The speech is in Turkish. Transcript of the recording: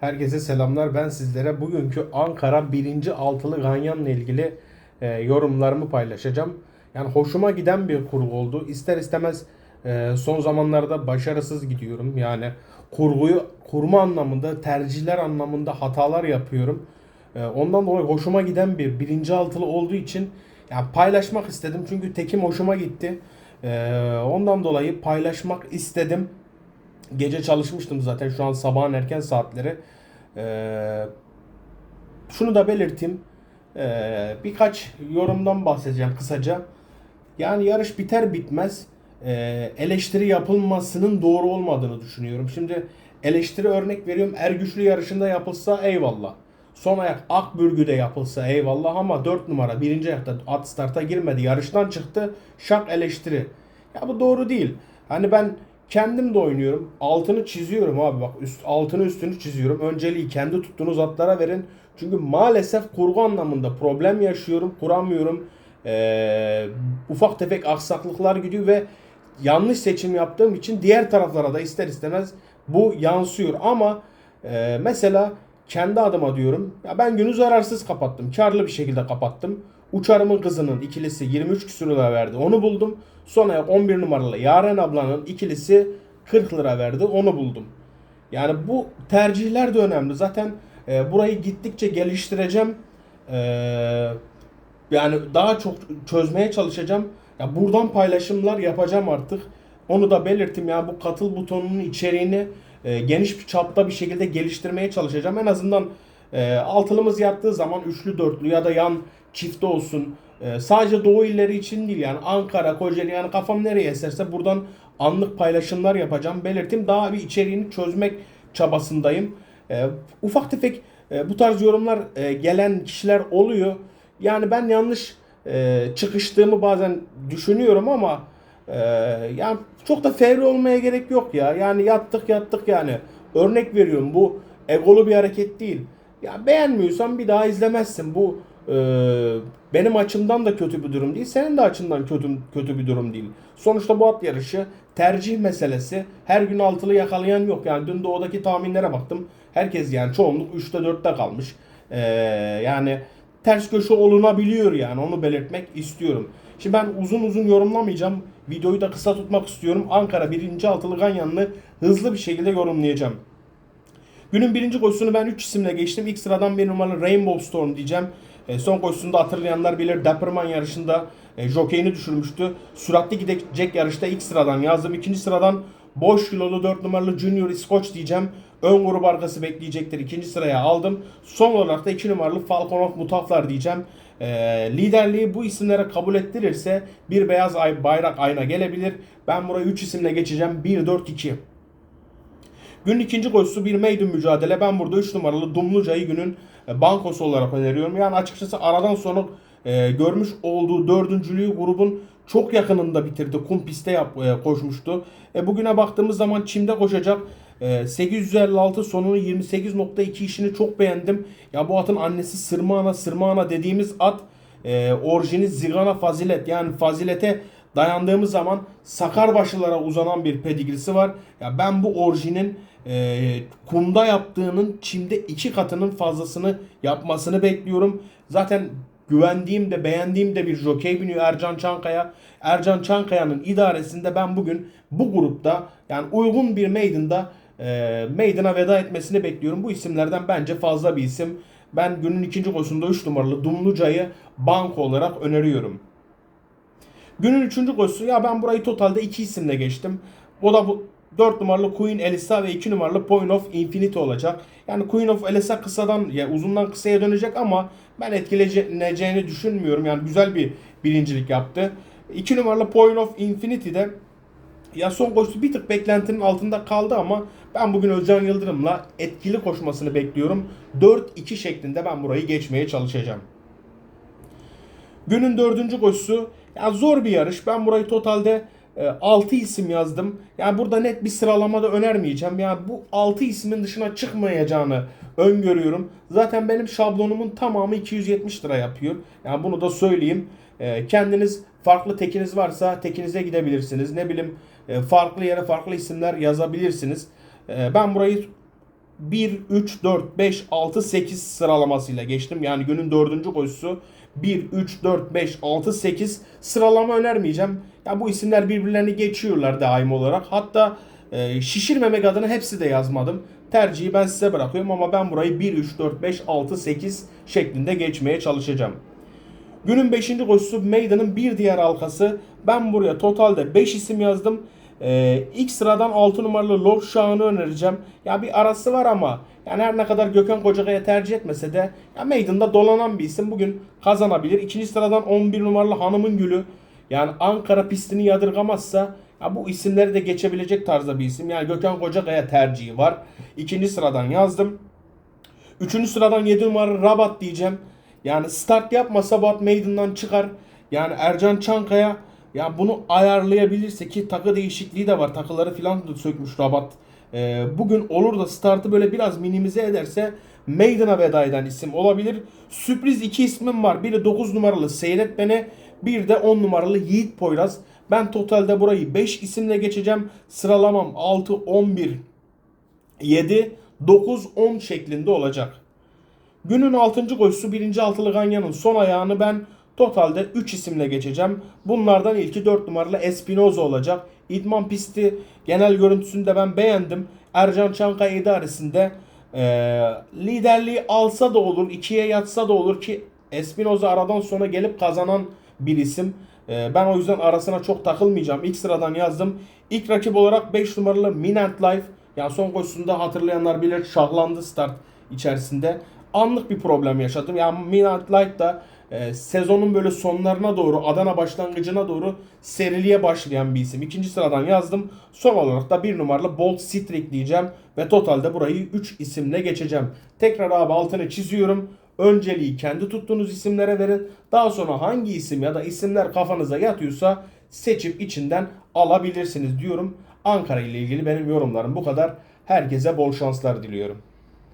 Herkese selamlar. Ben sizlere bugünkü Ankara 1. altılı ganyanla ilgili e, yorumlarımı paylaşacağım. Yani hoşuma giden bir kurgu oldu. İster istemez e, son zamanlarda başarısız gidiyorum. Yani kurguyu kurma anlamında, tercihler anlamında hatalar yapıyorum. E, ondan dolayı hoşuma giden bir birinci altılı olduğu için yani paylaşmak istedim. Çünkü tekim hoşuma gitti. E, ondan dolayı paylaşmak istedim. Gece çalışmıştım zaten şu an sabahın erken saatleri. Ee, şunu da belirteyim. Ee, birkaç yorumdan bahsedeceğim kısaca. Yani yarış biter bitmez e, eleştiri yapılmasının doğru olmadığını düşünüyorum. Şimdi eleştiri örnek veriyorum. Ergüçlü yarışında yapılsa eyvallah. Son ayak Akbürgü'de yapılsa eyvallah ama 4 numara birinci ayakta at starta girmedi. Yarıştan çıktı. Şak eleştiri. Ya bu doğru değil. Hani ben kendim de oynuyorum. Altını çiziyorum abi bak. Üst, altını üstünü çiziyorum. Önceliği kendi tuttuğunuz atlara verin. Çünkü maalesef kurgu anlamında problem yaşıyorum. Kuramıyorum. Ee, ufak tefek aksaklıklar gidiyor ve yanlış seçim yaptığım için diğer taraflara da ister istemez bu yansıyor. Ama e, mesela kendi adıma diyorum. Ya ben günü zararsız kapattım. Karlı bir şekilde kapattım. Uçarımın kızının ikilisi 23 küsur lira verdi. Onu buldum. Son ayak 11 numaralı Yaren ablanın ikilisi 40 lira verdi. Onu buldum. Yani bu tercihler de önemli. Zaten e, burayı gittikçe geliştireceğim. E, yani daha çok çözmeye çalışacağım. Ya buradan paylaşımlar yapacağım artık. Onu da belirttim ya bu katıl butonunun içeriğini e, geniş bir çapta bir şekilde geliştirmeye çalışacağım. En azından e, altılımız yattığı zaman üçlü dörtlü ya da yan çifte olsun. E, sadece doğu illeri için değil yani Ankara, Kocaeli yani kafam nereye eserse buradan anlık paylaşımlar yapacağım. Belirttim daha bir içeriğini çözmek çabasındayım. E, ufak tefek e, bu tarz yorumlar e, gelen kişiler oluyor. Yani ben yanlış e, çıkıştığımı bazen düşünüyorum ama e, yani çok da fevri olmaya gerek yok ya. Yani yattık yattık yani. Örnek veriyorum bu egolu bir hareket değil. Ya beğenmiyorsan bir daha izlemezsin. Bu e, benim açımdan da kötü bir durum değil. Senin de açından kötü kötü bir durum değil. Sonuçta bu at yarışı tercih meselesi. Her gün altılı yakalayan yok. Yani dün doğudaki tahminlere baktım. Herkes yani çoğunluk 3'te 4'te kalmış. E, yani ters köşe olunabiliyor yani onu belirtmek istiyorum. Şimdi ben uzun uzun yorumlamayacağım. Videoyu da kısa tutmak istiyorum. Ankara 1. altılı Ganyanlı hızlı bir şekilde yorumlayacağım. Günün birinci koşusunu ben 3 isimle geçtim. İlk sıradan bir numaralı Rainbow Storm diyeceğim. E, son koşusunda hatırlayanlar bilir Dapperman yarışında e, jokeyini düşürmüştü. Süratli gidecek yarışta ilk sıradan yazdım. İkinci sıradan boş kilolu 4 numaralı Junior Scotch diyeceğim. Ön grup arkası bekleyecektir. İkinci sıraya aldım. Son olarak da 2 numaralı Falcon of Mutaflar diyeceğim. E, liderliği bu isimlere kabul ettirirse bir beyaz ay bayrak ayna gelebilir. Ben burayı 3 isimle geçeceğim. 1-4-2. Günün ikinci koşusu bir maiden mücadele. Ben burada 3 numaralı Dumluca'yı günün e, bankosu olarak öneriyorum. Yani açıkçası aradan sonra e, görmüş olduğu dördüncülüğü grubun çok yakınında bitirdi. Kum pistte yap, e, koşmuştu. E, bugüne baktığımız zaman çimde koşacak. E, 856 sonunu 28.2 işini çok beğendim. Ya bu atın annesi Sırmana Sırmana dediğimiz at e, orijini Zigana Fazilet yani Fazilet'e dayandığımız zaman Sakarbaşılara uzanan bir pedigrisi var. Ya ben bu orijinin e, kumda yaptığının çimde iki katının fazlasını yapmasını bekliyorum. Zaten güvendiğim de beğendiğim de bir jokey biniyor Ercan Çankaya. Ercan Çankaya'nın idaresinde ben bugün bu grupta yani uygun bir maiden'da e, maiden'a veda etmesini bekliyorum. Bu isimlerden bence fazla bir isim. Ben günün ikinci koşusunda 3 numaralı Dumluca'yı banko olarak öneriyorum. Günün üçüncü koşusu ya ben burayı totalde iki isimle geçtim. O da bu 4 numaralı Queen Elisa ve 2 numaralı Point of Infinity olacak. Yani Queen of Elisa kısadan ya yani uzundan kısaya dönecek ama ben etkileyeceğini düşünmüyorum. Yani güzel bir birincilik yaptı. 2 numaralı Point of Infinity de ya son koşusu bir tık beklentinin altında kaldı ama ben bugün Özcan Yıldırım'la etkili koşmasını bekliyorum. 4-2 şeklinde ben burayı geçmeye çalışacağım. Günün dördüncü koşusu ya zor bir yarış. Ben burayı totalde 6 isim yazdım. Yani burada net bir sıralamada önermeyeceğim. Yani bu 6 ismin dışına çıkmayacağını öngörüyorum. Zaten benim şablonumun tamamı 270 lira yapıyor. Yani bunu da söyleyeyim. E, kendiniz farklı tekiniz varsa tekinize gidebilirsiniz. Ne bileyim e, farklı yere farklı isimler yazabilirsiniz. E, ben burayı 1, 3, 4, 5, 6, 8 sıralamasıyla geçtim. Yani günün dördüncü koşusu 1, 3, 4, 5, 6, 8 sıralama önermeyeceğim. Ya bu isimler birbirlerini geçiyorlar daim olarak. Hatta e, şişirmemek adına hepsi de yazmadım. Tercihi ben size bırakıyorum ama ben burayı 1, 3, 4, 5, 6, 8 şeklinde geçmeye çalışacağım. Günün 5. koşusu Maiden'ın bir diğer halkası. Ben buraya totalde 5 isim yazdım. Ee, ilk sıradan 6 numaralı Lord Şah'ını önereceğim. Ya bir arası var ama yani her ne kadar Gökhan Kocakaya tercih etmese de ya Maiden'da dolanan bir isim bugün kazanabilir. İkinci sıradan 11 numaralı Hanımın Gülü. Yani Ankara pistini yadırgamazsa ya bu isimleri de geçebilecek tarzda bir isim. Yani Gökhan Kocakaya tercihi var. İkinci sıradan yazdım. Üçüncü sıradan 7 numara Rabat diyeceğim. Yani start yapmasa Bat Maiden'dan çıkar. Yani Ercan Çankaya ya bunu ayarlayabilirse ki takı değişikliği de var. Takıları filan da sökmüş Rabat. Ee, bugün olur da startı böyle biraz minimize ederse Maiden'a veda eden isim olabilir. Sürpriz iki ismim var. Biri 9 numaralı Seyret Beni. Bir de 10 numaralı Yiğit Poyraz. Ben totalde burayı 5 isimle geçeceğim. Sıralamam 6, 11, 7, 9, 10 şeklinde olacak. Günün 6. koşusu 1. altılı Ganyan'ın son ayağını ben totalde 3 isimle geçeceğim. Bunlardan ilki 4 numaralı Espinoza olacak. İdman pisti genel görüntüsünü de ben beğendim. Ercan Çankaya idaresinde eee, liderliği alsa da olur, ikiye yatsa da olur ki Espinoza aradan sonra gelip kazanan bir isim. Eee, ben o yüzden arasına çok takılmayacağım. İlk sıradan yazdım. İlk rakip olarak 5 numaralı Minant Life. Yani son koşusunda hatırlayanlar bilir şahlandı start içerisinde. Anlık bir problem yaşadım. Yani Minant Light da e, sezonun böyle sonlarına doğru Adana başlangıcına doğru seriliğe başlayan bir isim. İkinci sıradan yazdım. Son olarak da bir numaralı Bolt Streak diyeceğim. Ve totalde burayı 3 isimle geçeceğim. Tekrar abi altını çiziyorum. Önceliği kendi tuttuğunuz isimlere verin. Daha sonra hangi isim ya da isimler kafanıza yatıyorsa seçip içinden alabilirsiniz diyorum. Ankara ile ilgili benim yorumlarım bu kadar. Herkese bol şanslar diliyorum.